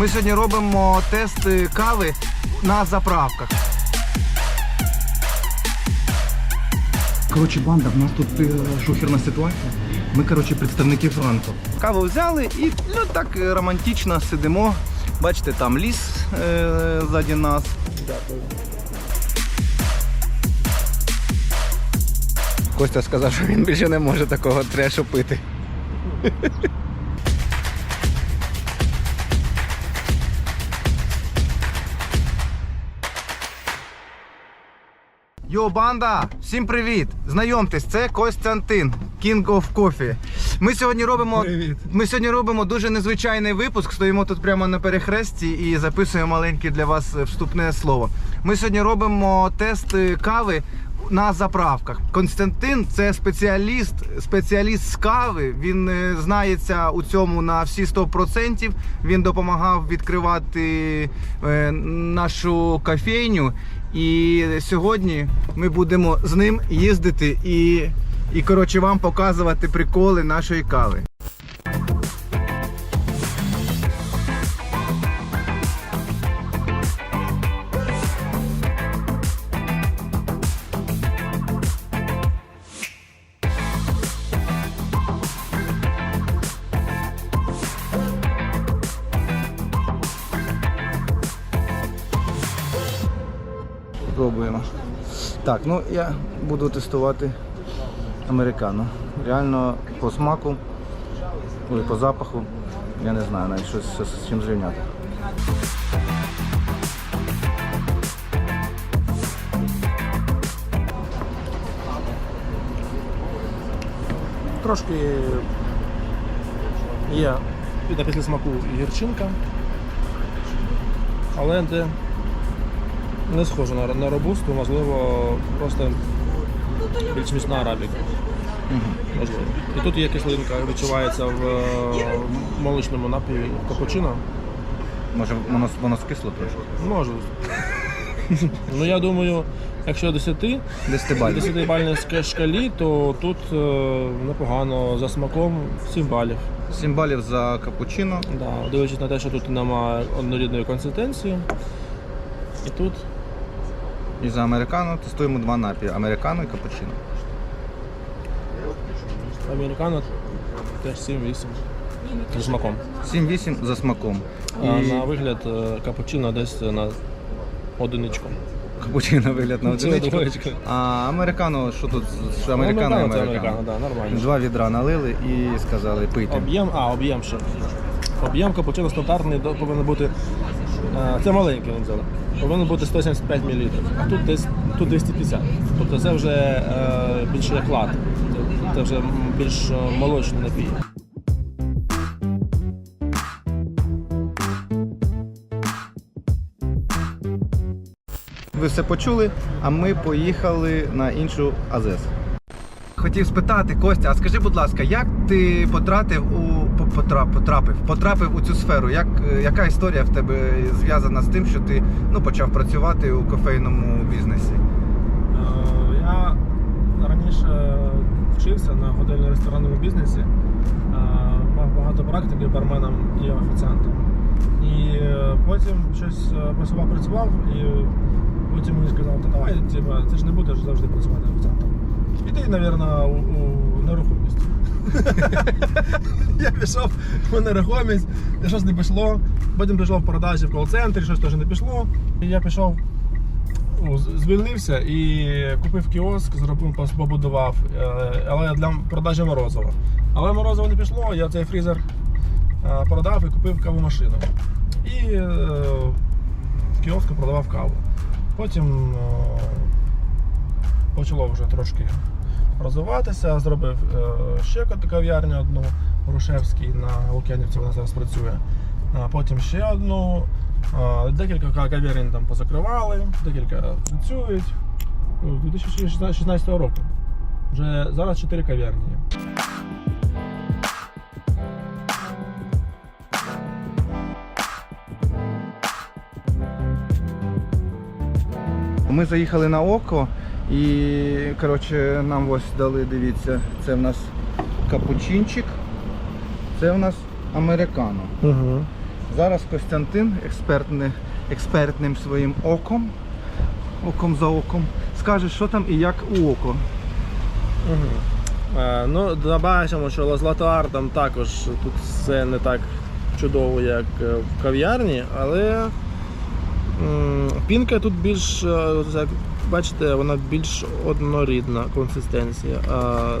Ми сьогодні робимо тести кави на заправках. Коротше, банда, в нас тут е, шухерна ситуація. Ми, коротше, представники фронту. Каву взяли і ну, так е, романтично сидимо. Бачите, там ліс е, ззаді нас. Дякую. Костя сказав, що він більше не може такого трешу пити. Йо, банда! Всім привіт! Знайомтесь, це Костянтин, King of Coffee. Ми сьогодні робимо. Привіт. Ми сьогодні робимо дуже незвичайний випуск. Стоїмо тут прямо на перехресті і записуємо маленьке для вас вступне слово. Ми сьогодні робимо тести кави на заправках. Константин це спеціаліст, спеціаліст з кави. Він е, знається у цьому на всі 100%. Він допомагав відкривати е, нашу кофейню. І сьогодні ми будемо з ним їздити і, і коротше вам показувати приколи нашої кави. Так, ну я буду тестувати американо. Реально по смаку, ой, по запаху. Я не знаю навіть щось з- чим зрівняти. Трошки є після смаку гірчинка, але це не схоже на, на робусту, можливо, просто більш міцна арабіка. Можливо. І тут є кислинка, відчувається в е, молочному напіві капучино. Може воно, воно скисло трошки? Може. ну я думаю, якщо 10, 10 10 бальній шкалі, то тут е, непогано за смаком 7 балів. 7 балів за капучино. Да, дивлячись на те, що тут немає однорідної консистенції. І тут І за американо тестуємо два напії. Американо і капучино. американо теж 7-8 за смаком. 7-8 за смаком. А на вигляд е, капучино десь на одиничку. капучино вигляд на Це одиничку. А американо, що тут? Що американо і Американо це американо. американо, да, нормально. Два відра налили і сказали пийте. Об'єм, а, об'єм ще. Об'єм капучино стандартний до- повинен бути. е, Це маленький він взяли. Повинен бути 175 мл, а тут десь тут 250. Тобто це вже е, більше як лат. Це, це вже більш е, молочний напій. Ви все почули, а ми поїхали на іншу АЗС. Хотів спитати, Костя, а скажи, будь ласка, як ти потрапив у потрапив, потрапив у цю сферу? Як, яка історія в тебе зв'язана з тим, що ти ну, почав працювати у кофейному бізнесі? Е, Я раніше вчився на готельно-ресторанному бізнесі, Е, мав багато практики барменом і офіціантом. І е, потім щось працював, працював, і потім мені сказали, та давай, ти ж не будеш завжди працювати офіціантом. Іди, мабуть, у, у нерухомість. Я пішов в нерухомість, щось не пішло. Потім пішов в продажі в кол-центрі, щось теж не пішло. І я пішов ну, звільнився і купив кіоск, зробив, побудував, е, але для продажі морозива. Але морозиво не пішло, я цей фрізер е, продав і купив кавомашину. І е, в кіоску продавав каву. Потім почало вже трошки розвиватися, зробив е, ще кав'ярню одну у на Лук'янівці, вона зараз працює. Потім ще одну. Декілька ка- кав'ярень там позакривали, декілька працюють. Ну, 2016 року. Вже зараз 4 кав'ярні. Ми заїхали на око і коротше, нам ось дали, дивіться, це в нас капучинчик, це в нас американо. Угу. Зараз Костянтин експертне, експертним своїм оком, оком за оком, скаже, що там і як у око. Е, ну, бачимо, що Лазлатар там також тут все не так чудово, як е, в кав'ярні, але м, пінка тут більш, е, як бачите, вона більш однорідна консистенція. А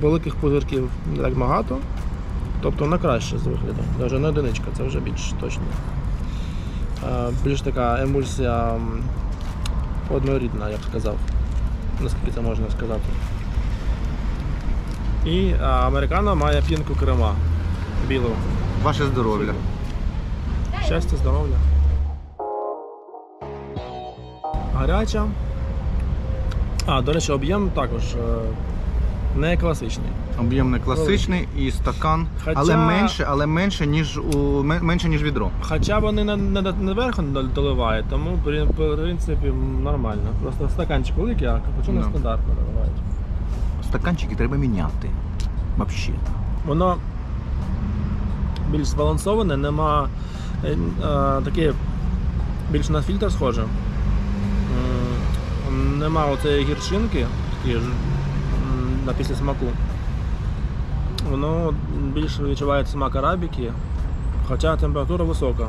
великих пузирків не так багато. Тобто вона краще з вигляду. Навіть не одиничка, це вже більш точно. Більш така емульсія однорідна, я б сказав. Наскільки це можна сказати. І американо має пінку крема білу. Ваше здоров'я. Щастя, здоров'я. Гаряча. А, до речі, об'єм також е, не класичний. Об'єм не класичний і стакан, Хоча- але менше, але менше, ніж у ме- менше, ніж відро. Хоча вони не, не, не верху доливають, тому в принципі нормально. Просто стаканчик великий, а капучино Ну. стандартно доливають. Стаканчики треба міняти. Вообще. Воно більш збалансоване, нема е, е, таке більш на фільтр схоже. Нема оцеї гірчинки, такі ж на після смаку. Воно більше відчуває смак арабіки, хоча температура висока.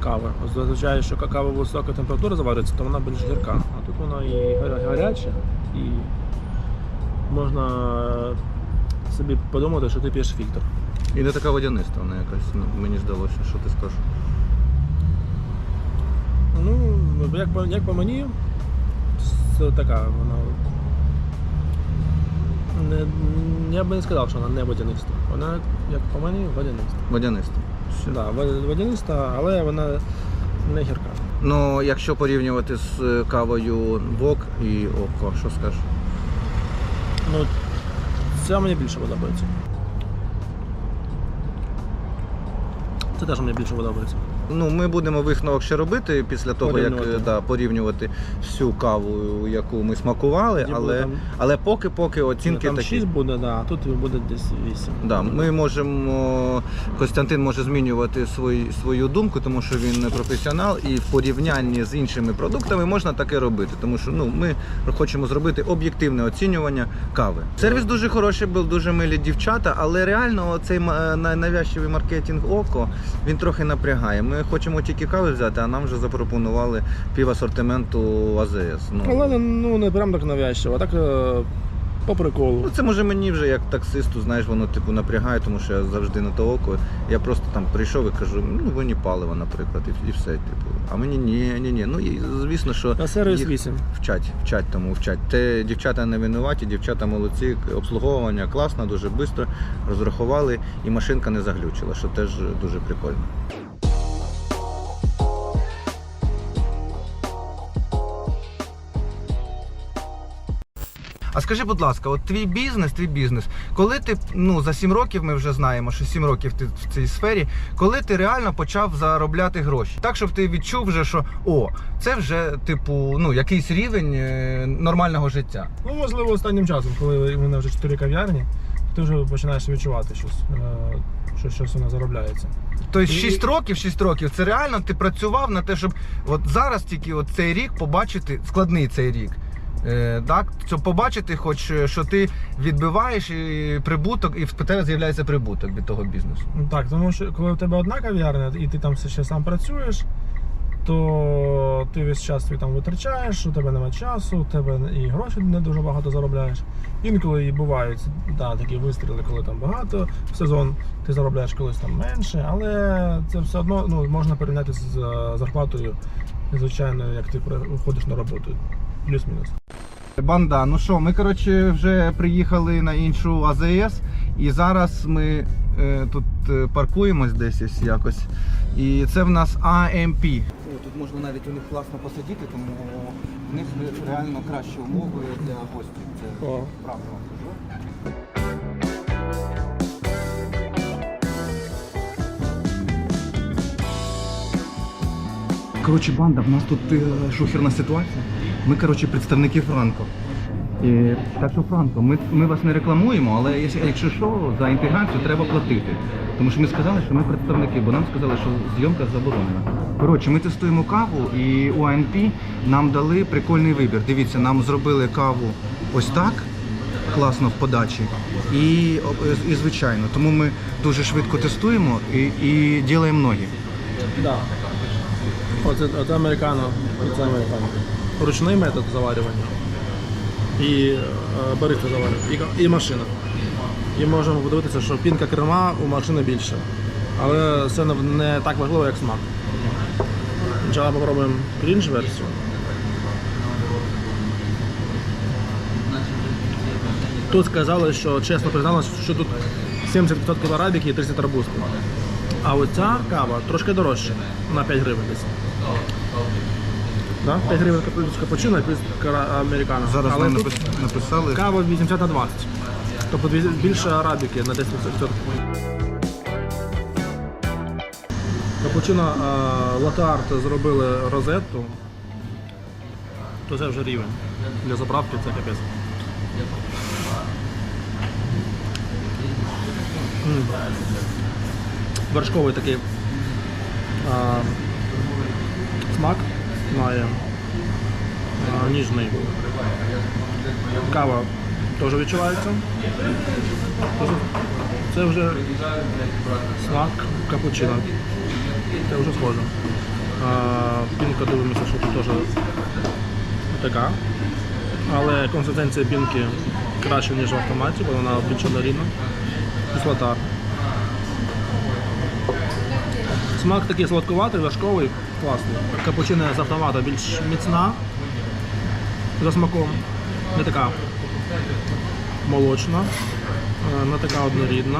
Кави. Зазвичай, що кава висока температура завариться, то вона більш гірка. А тут вона і гаряча, і можна собі подумати, що ти п'єш фільтр. І не така водяниста, вона якась, ну, мені здалося, що ти скажеш. Ну, як по, як по мені, це така вона. Не, я би не сказав, що вона не водяниста. Вона, як по мені, водяниста. Водяниста. Все. Да, вод- водяниста, але вона не гірка. Ну, якщо порівнювати з е, кавою Вок і Око, що скажеш? Ну, це мені більше подобається. Це теж мені більше подобається. Ну, ми будемо висновок ще робити після того, як Порівнювати. е, да, порівнювати всю каву, яку ми смакували, але, там- але поки поки оцінки там такі. 6 буде, да, а тут буде десь 8. Да, ми можемо, Костянтин може змінювати свої, свою думку, тому що він не професіонал, і в порівнянні з іншими продуктами можна таке робити, тому що ну, ми хочемо зробити об'єктивне оцінювання кави. Сервіс дуже хороший був, дуже милі дівчата, але реально цей на- навязчивий маркетинг око він трохи напрягає. Ми хочемо тільки кави взяти, а нам вже запропонували пів асортименту АЗС. Ну, Але ну не прям так навязчиво, а так е, по приколу. Ну, це може мені вже як таксисту, знаєш, воно типу напрягає, тому що я завжди на то око. Я просто там прийшов і кажу, ну вони паливо, наприклад, і, і все. Типу. А мені ні, ні, ні. Ну і звісно, що На сервіс їх 8. вчать, вчать тому вчать. Те дівчата не винуваті, дівчата молодці, обслуговування класно, дуже швидко розрахували, і машинка не заглючила, що теж дуже прикольно. А скажи, будь ласка, от твій бізнес, твій бізнес, коли ти ну за 7 років ми вже знаємо, що 7 років ти в цій сфері, коли ти реально почав заробляти гроші, так щоб ти відчув вже, що о, це вже типу ну якийсь рівень е, нормального життя. Ну, можливо, останнім часом, коли в мене вже 4 кав'ярні, ти вже починаєш відчувати щось, е, що щось воно заробляється. Тобто І- 6 років, 6 років, це реально ти працював на те, щоб от зараз тільки от цей рік побачити складний цей рік. Е, так, щоб побачити, хоч е, що ти відбиваєш і прибуток, і в тебе з'являється прибуток від того бізнесу. Ну так, тому що коли в тебе одна кав'ярня і ти там все ще сам працюєш, то ти весь час твій там витрачаєш, у тебе немає часу, у тебе і гроші не дуже багато заробляєш. Інколи і бувають да, такі вистріли, коли там багато в сезон ти заробляєш колись там менше, але це все одно ну, можна порівняти з е, зарплатою, звичайно, як ти при- виходиш на роботу. Плюс-мінус. Банда, ну що, ми коротше вже приїхали на іншу АЗС, і зараз ми е, тут е, паркуємось десь ось якось. І це в нас АМП. Тут можна навіть у них класно посидіти, тому в них реально кращі умови для гостей. Це О. правда вам кажу. Коротше, банда, в нас тут е, шухерна ситуація. Ми, коротше, представники Франко. І, так що, Франко, ми, ми вас не рекламуємо, але якщо, що, за інтеграцію треба платити. Тому що ми сказали, що ми представники, бо нам сказали, що зйомка заборонена. Коротше, ми тестуємо каву і у АНП нам дали прикольний вибір. Дивіться, нам зробили каву ось так, класно в подачі, і, і звичайно. Тому ми дуже швидко тестуємо і, і ділаємо ноги. Да. Оце, оце американо, це американо. Ручний метод заварювання. І е, бариста заварювання. І, і машина. І можемо подивитися, що пінка керма у машини більше. Але це не, так важливо, як смак. Спочатку попробуємо крінж версію. Тут сказали, що чесно призналися, що тут 70% арабіки і 30 арбузки. А оця кава трошки дорожча на 5 гривень десь. Да? 5 гривень плюс капучино плюс американо. Зараз Але нам тут напис- написали. кава 80 на 20. Тобто дві- більше арабіки на 10%. Капучино а, латте арт зробили розетту. То це вже рівень. Для заправки це капець. М. Вершковий такий а, смак має ніжний. Кава теж відчувається. Це вже смак капучино. Це вже схоже. Пінка дивимося, що тут теж така. Але консистенція пінки краще, ніж в автоматі, бо вона більш однорідна. Кислота. Смак такий сладкуватий, важковий, класний. Капучино з автомата більш міцна за смаком. Не така молочна, е, не така однорідна.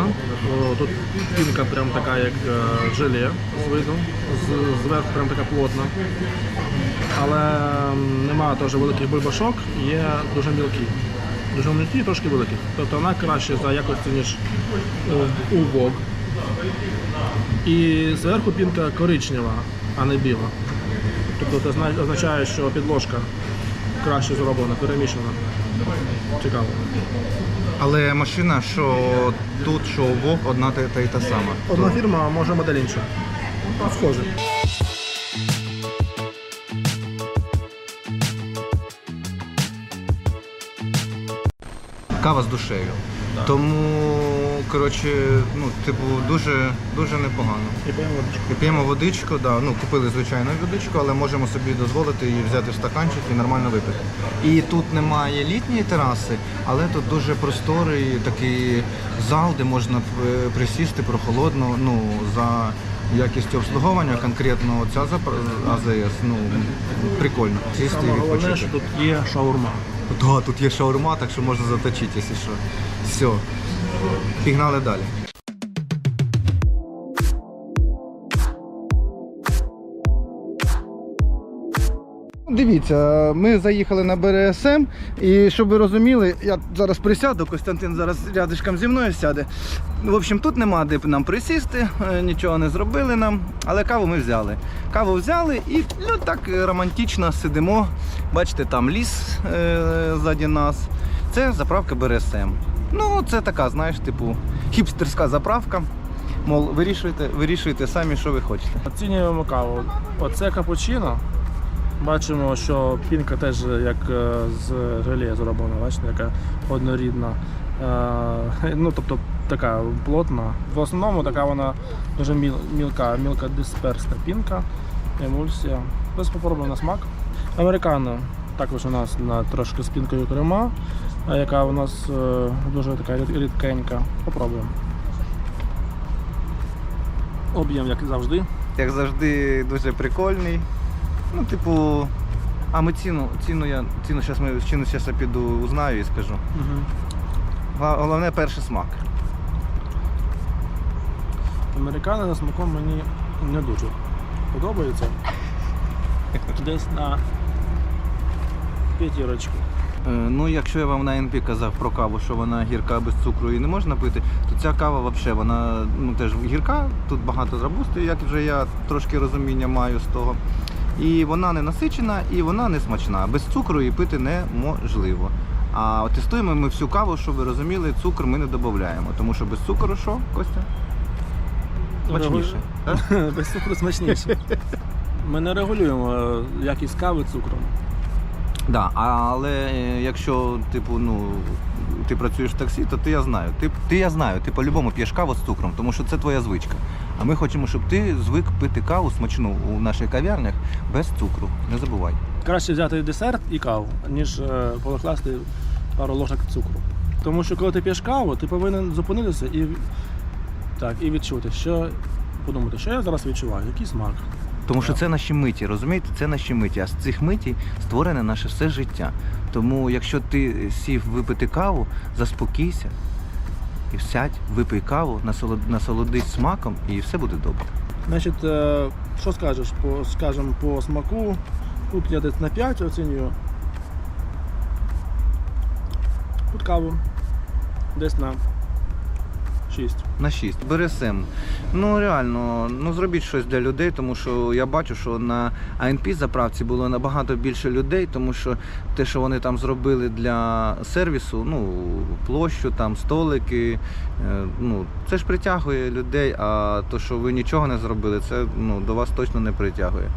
Тут пінка прям така, як е, желе з виду, зверху прям така плотна. Але немає теж великих бульбашок, є дуже мілкі. Дуже мілкі і трошки великі. Тобто вона краще за якості, ніж у, у Вог. І зверху пінка коричнева, а не біла. Тобто це означає, що підложка краще зроблена, перемішана. Цікаво. Але машина, що тут, що у Вог, одна та, й та сама. Одна фірма, а може модель інша. Схоже. Кава з душею. Тому, коротше, ну, типу, дуже, дуже непогано. І п'ємо водичку. І п'ємо водичку, да, ну, купили звичайну водичку, але можемо собі дозволити її взяти в стаканчик і нормально випити. І тут немає літньої тераси, але тут дуже просторий такий зал, де можна е, присісти прохолодно, ну, за якістю обслуговування, конкретно ця АЗС, ну, прикольно. Сісти і відпочити. тут є шаурма. Да, тут є шаурма, так що можна заточити, якщо що. Все. Пігнали далі. Дивіться, ми заїхали на БРСМ, і щоб ви розуміли, я зараз присяду, Костянтин зараз рядишком зі мною сяде. В общем, тут нема де нам присісти, е, нічого не зробили нам, але каву ми взяли. Каву взяли і ну, так е, романтично сидимо. Бачите, там ліс е, ззаді нас. Це заправка БРСМ. Ну, це така, знаєш, типу, хіпстерська заправка. Мол, вирішуйте, вирішуйте самі, що ви хочете. Оцінюємо каву. Оце капучино. Бачимо, що пінка теж як е, з желе зроблена, бачите, яка однорідна. Е, Ну, тобто така плотна. В основному така вона дуже мілка, мілка дисперсна пінка, емульсія. Ось попробуємо на смак. Американо також у нас на трошки з пінкою крема, яка у нас е, дуже така рідкенька. Попробуємо. Об'єм, як завжди. Як завжди, дуже прикольний. Ну, типу. А ми ціну, ціну я ціну зараз ми ціну зараз я піду узнаю і скажу. Угу. Головне перший смак. Американо за смаком мені не дуже подобається. Десь на п'ятірочку. Е, Ну, якщо я вам на НП казав про каву, що вона гірка без цукру і не можна пити, то ця кава взагалі вона ну, теж гірка, тут багато зрабусти, як вже я трошки розуміння маю з того. І вона не насичена, і вона не смачна. Без цукру її пити неможливо. А тестуємо ми всю каву, щоб ви розуміли, цукор ми не додаємо. Тому що без цукру що, Костя? Смачніше. так? Без цукру смачніше. Ми не регулюємо е, якість кави цукром. Да, але е, якщо типу, ну, ти працюєш в таксі, то ти я знаю. Ти, ти я знаю, ти по-любому п'єш каву з цукром, тому що це твоя звичка. А ми хочемо, щоб ти звик пити каву смачну у наших кав'ярнях без цукру. Не забувай. Краще взяти десерт і каву, ніж е, покласти пару ложок цукру. Тому що коли ти п'єш каву, ти повинен зупинитися і, так, і відчути, що подумати, що я зараз відчуваю, який смак. Тому що це наші миті, розумієте? Це наші миті. А з цих миті створене наше все життя. Тому якщо ти сів випити каву, заспокійся і сядь, випий каву, насолод- насолодись смаком, і все буде добре. Значить, е, що скажеш по, скажем, по смаку? Тут я десь на 5 оцінюю. Тут каву десь на 6. На 6. БРСМ. Ну реально, ну зробіть щось для людей, тому що я бачу, що на АНП заправці було набагато більше людей, тому що те, що вони там зробили для сервісу, ну площу, там столики, е, ну це ж притягує людей. А то, що ви нічого не зробили, це ну до вас точно не притягує.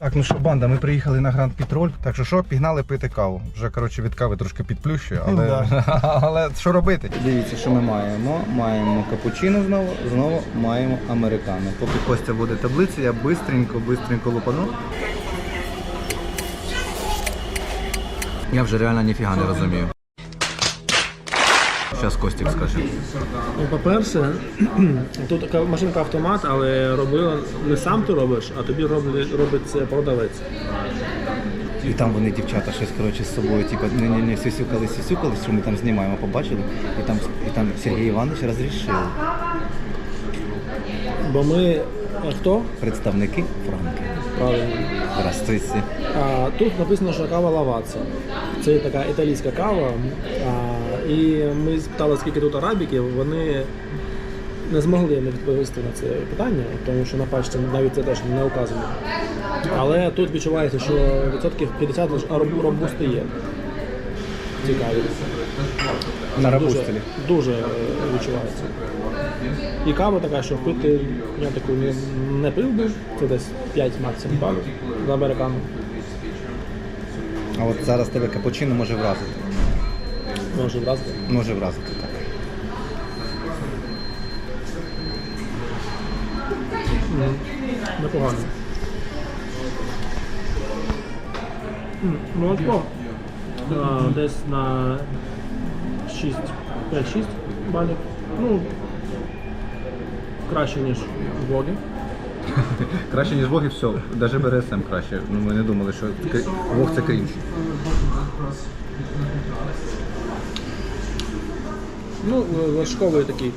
Так, ну що, банда, ми приїхали на Гранд Петроль. Так що що, пігнали пити каву. Вже коротше від кави трошки підплющує, але, але що робити? Дивіться, що ми маємо. Маємо капучино знову, знову маємо американо. Поки Костя буде таблиці, я бистренько, бистренько лупану. Я вже реально ніфіга не розумію. Зараз Костік скаже. Ну, по-перше, тут така машинка автомат, але робила не сам ти робиш, а тобі робить, робить це продавець. І там вони дівчата щось коротше з собою, типу, не, не, не сюсюкали, сюсюкали, що ми там знімаємо, побачили. І там, і там Сергій Іванович розрішив. Бо ми а хто? Представники Франки. Правильно. Здравствуйте. А, тут написано, що кава лаваца. Це така італійська кава. А, і ми спитали, скільки тут арабіків, вони не змогли не відповісти на це питання, тому що на пачці навіть це теж не указано. Але тут відчувається, що відсотків 50 лише роб- робусти є. Цікаві. На Дуже, дуже е, відчувається. І кава така, що пити я таку не, не пив би, це десь 5 максимум балів за американу. А от зараз тебе капучино може вразити. Може вразити. Може вразити так. Непогано. М, а, десь на 6, 5-6 балів. Ну, краще, ніж в блогі. Краще, ніж Бог і все. Навіть БРСМ краще. Ну, ми не думали, що Бог це крінж. Ну, вершковий такий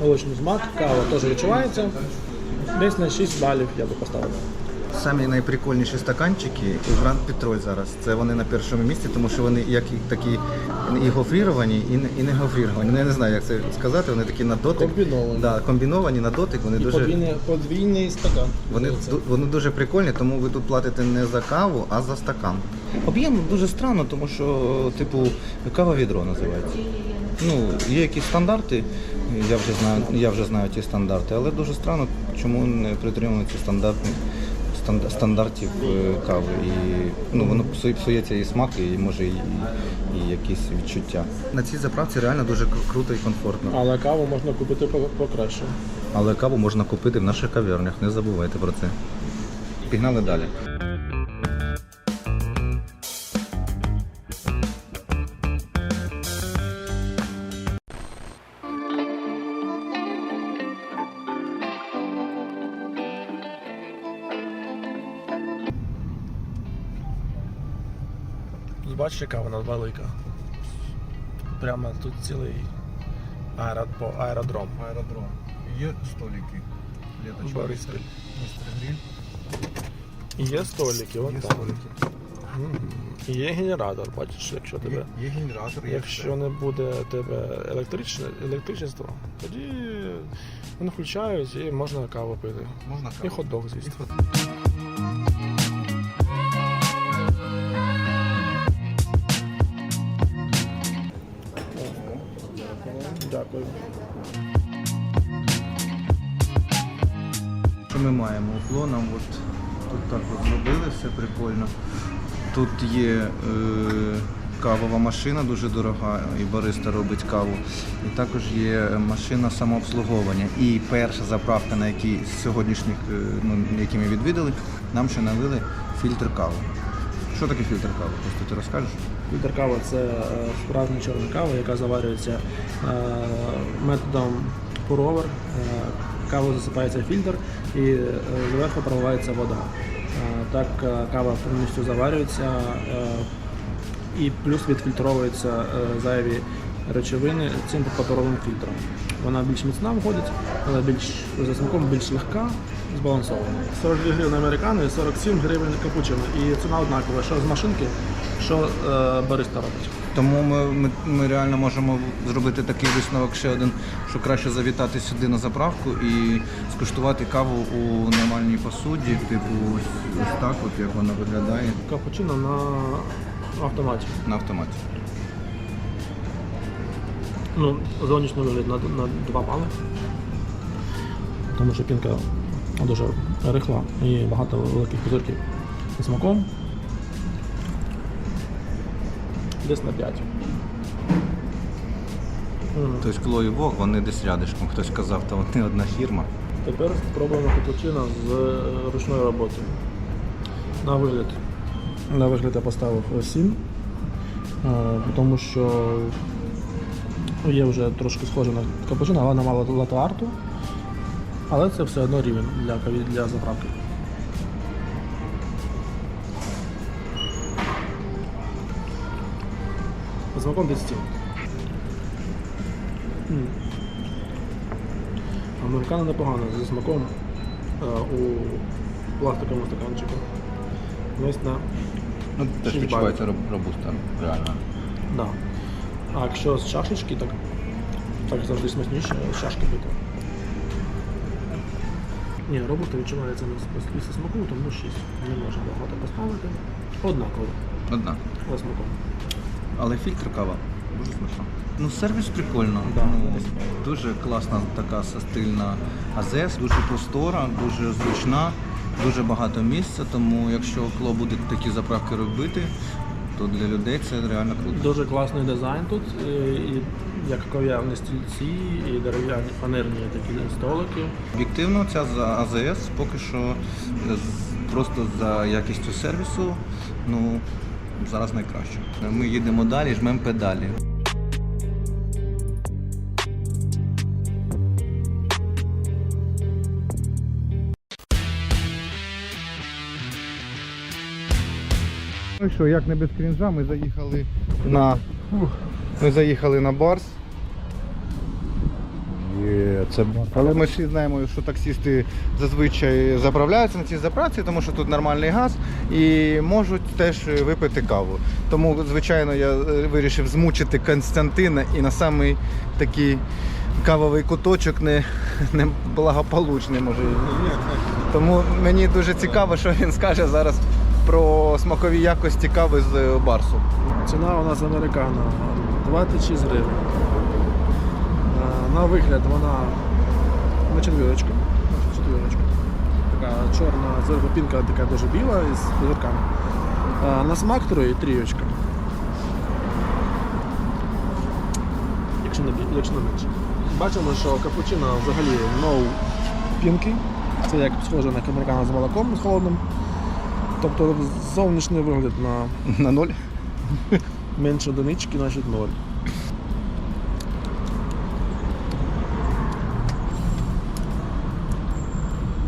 молочний смак, кава теж відчувається. Десь на 6 балів я би поставив. Самі найприкольніші стаканчики у Гранд Петроль зараз. Це вони на першому місці, тому що вони як і такі і гофріровані, і не, і не гофріровані. Ну, я не знаю, як це сказати. Вони такі на дотик. Комбіновані. Да, комбіновані на дотик. Вони І дуже. подвійний, подвійний стакан. Вони, ду- вони дуже прикольні, тому ви тут платите не за каву, а за стакан. Об'єм дуже странно, тому що, типу, кава відро називається. Ну, є якісь стандарти, я вже знаю, я вже знаю ті стандарти, але дуже странно, чому не притримуються стандартних стандартів е, кави. І ну, воно псується і смак, і може і, і якісь відчуття. На цій заправці реально дуже круто і комфортно. Але каву можна купити по- покраще. Але каву можна купити в наших кав'ярнях, не забувайте про це. Пігнали далі. Яка вона велика. Прямо тут цілий аеро... по- аеродром. Аеродром. Є столики. Бориспіль. Містер Гриль. Є столики, от Є так. столики. Мгм. Є генератор, бачиш, якщо тебе. є генератор, Якщо не буде тебе електричне, електричество, тоді вони включають і можна каву пити. можна І хот-дог, звісно. Дякую. Що ми маємо? Уклоном, от тут так от зробили, все прикольно. Тут є е, кавова машина дуже дорога, і бариста робить каву. І також є машина самообслуговування. І перша заправка, на якій з сьогоднішніх, е, ну, які ми відвідали, нам ще налили фільтр кави. Що таке фільтр кави? Просто ти розкажеш? Фільтр кава це е, справжня чорна кава, яка заварюється е, методом pour-over. Е, засипається в фільтр і зверху проливається вода. Так кава повністю заварюється і плюс відфільтровуються зайві речовини цим паперовим фільтром. Вона більш міцна виходить, але більш за смаком більш легка, збалансована. 42 гривні американо і 47 гривень капучино. І ціна однакова, що з машинки, що е, бариста робить. Тому ми, ми, ми реально можемо зробити такий висновок ще один, що краще завітати сюди на заправку і скуштувати каву у нормальній посуді, типу ось, ось так, от як вона виглядає Капучино на автоматі. на автоматі. Ну, зовнішній вигляд на, на 2 бали. Тому що пінка дуже рихла і багато великих пузирків зі смаком. Десь на 5. М. Тобто Кло і Вог, вони десь рядишком. Хтось казав, то вони одна фірма. Тепер спробуємо капучино з е, ручною роботою. На вигляд. На вигляд я поставив 7, е, тому що є вже трошки схоже на капучино, але мало латте-арту. Але це все одно рівень для, для заправки. Смаком десь 7. Американо непогано зі смаком е, у пластиковому стаканчику. Ось на Ну, теж Шість відчувається роб- робуста, реально. да. А якщо з чашечки, так, так завжди смачніше з чашки пити. Ні, робота відчувається на після смаку, тому 6. Не можна багато поставити. Однаково, Одна. але смаком. Але фільтр кава дуже смачна. Ну, сервіс прикольно. Да, ну, дуже класна така стильна АЗС, дуже простора, дуже зручна, дуже багато місця. Тому якщо Кло буде такі заправки робити, то для людей це реально круто. Дуже класний дизайн тут, і, і як кав'ярні стільці, і дерев'яні фанерні такі столики. Об'єктивно, ця за АЗС поки що просто за якістю сервісу, ну зараз найкраще. Ми їдемо далі, жмемо педалі. Ну що, як не без крінжа, ми заїхали на. Ми заїхали на Барс. Це. Але ми всі знаємо, що таксісти зазвичай заправляються на цій заправці, тому що тут нормальний газ і можуть теж випити каву. Тому, звичайно, я е, вирішив змучити Константина і на самий такий кавовий куточок не, не благополучний може. Тому мені дуже цікаво, що він скаже зараз про смакові якості кави з барсу. Ціна у нас американо 26 гривень. Е, На вигляд вона на четвірочку. Така чорна зверху пінка така дуже біла із пузирками. Е, На смак трої трійочка. Якщо не, якщо не менше. Бачимо, що капучино взагалі no пінки. Це як схоже на американо з молоком з холодним. Тобто зовнішній вигляд на На ноль. менше одинички, значить ноль.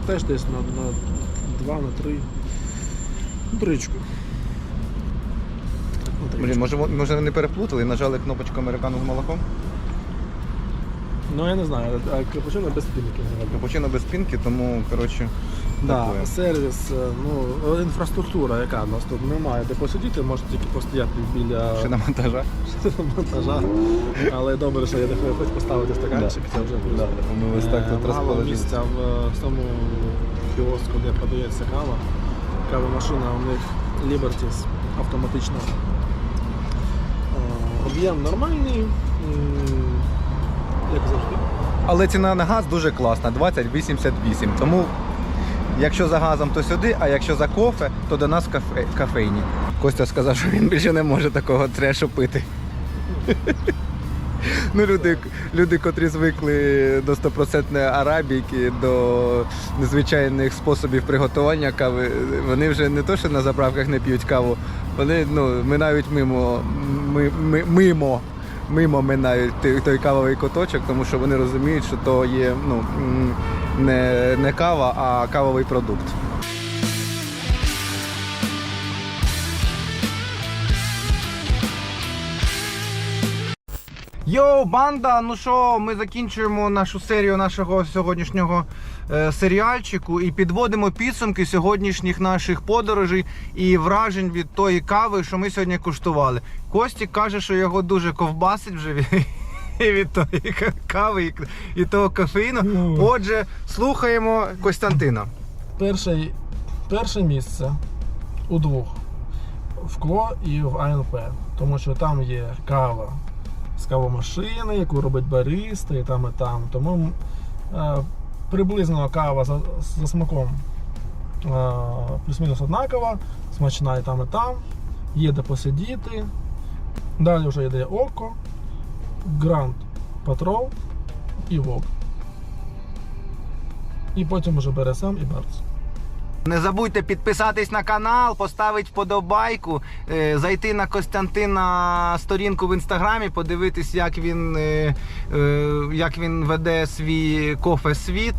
Теж десь на, на 2, на 3. Ну, тричку. На тричку. Блін, може, може не переплутали і нажали кнопочку американу з молоком? Ну я не знаю, а капучино без пінки. Капучино без пінки, тому коротше, Да, сервіс, е, ну, інфраструктура, яка в нас тут немає, де посидіти, можна тільки постояти біля Шиномонтажа. монтажа. Але добре, що я не хоч поставити стаканчик, це вже плюс. Да, ми ось так Е, тут Мало розположились. місця в е, тому кіоску, де подається кава. Кавомашина у них Liberties автоматична. Е, Об'єм нормальний, м, як завжди. Але ціна на газ дуже класна 20,88. Тому якщо за газом, то сюди, а якщо за кофе, то до нас в кафе, кафейні. Костя сказав, що він більше не може такого трешу пити. Ну, люди, люди, котрі звикли до стопроцентної арабіки, до незвичайних способів приготування кави, вони вже не то, що на заправках не п'ють каву, вони ну, минають мимо, ми, ми, мимо, мимо минають той, кавовий куточок, тому що вони розуміють, що то є ну, не, не кава, а кавовий продукт. Йоу, банда! Ну що, ми закінчуємо нашу серію нашого сьогоднішнього е, серіальчику і підводимо підсумки сьогоднішніх наших подорожей і вражень від тої кави, що ми сьогодні куштували. Костік каже, що його дуже ковбасить вже від, від тої кави і, і того кофеїну. Ну. Отже, слухаємо Костянтина. Перше, перше місце у двох в КЛО і в АНП, тому що там є кава з кавомашини, яку робить бариста, і там, і там. Тому е, приблизно кава за, за смаком е, плюс-мінус однакова, смачна і там, і там. Є де посидіти. Далі вже йде Око, Гранд Патрол і Вог. І потім вже БРСМ і Барц. Не забудьте підписатись на канал, поставити вподобайку, е, зайти на Костянтина сторінку в інстаграмі, подивитись, як він, е, е, як він веде свій кофе-світ.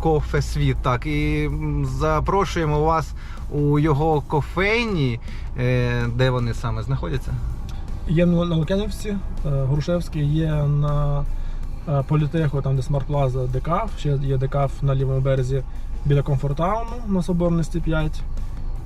Кофе-світ, так. І запрошуємо вас у його кофейні, де вони саме знаходяться. Є на Лук'янівці, е, Грушевський, є на е, політеху, там де Смарт Плаза, ДКАФ, ще є ДКАФ на лівому березі біля Комфортауну на Соборності 5.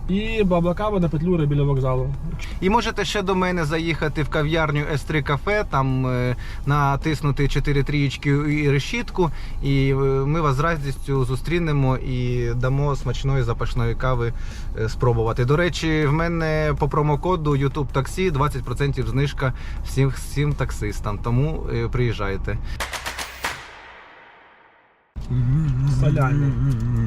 І Баблакава на Петлюри біля вокзалу. І можете ще до мене заїхати в кав'ярню S3 кафе, там е, натиснути 4 трієчки і решітку, і е, ми вас з радістю зустрінемо і дамо смачної запашної кави е, спробувати. До речі, в мене по промокоду YouTube Таксі 20% знижка всім, всім таксистам. Тому е, приїжджайте. Салямі.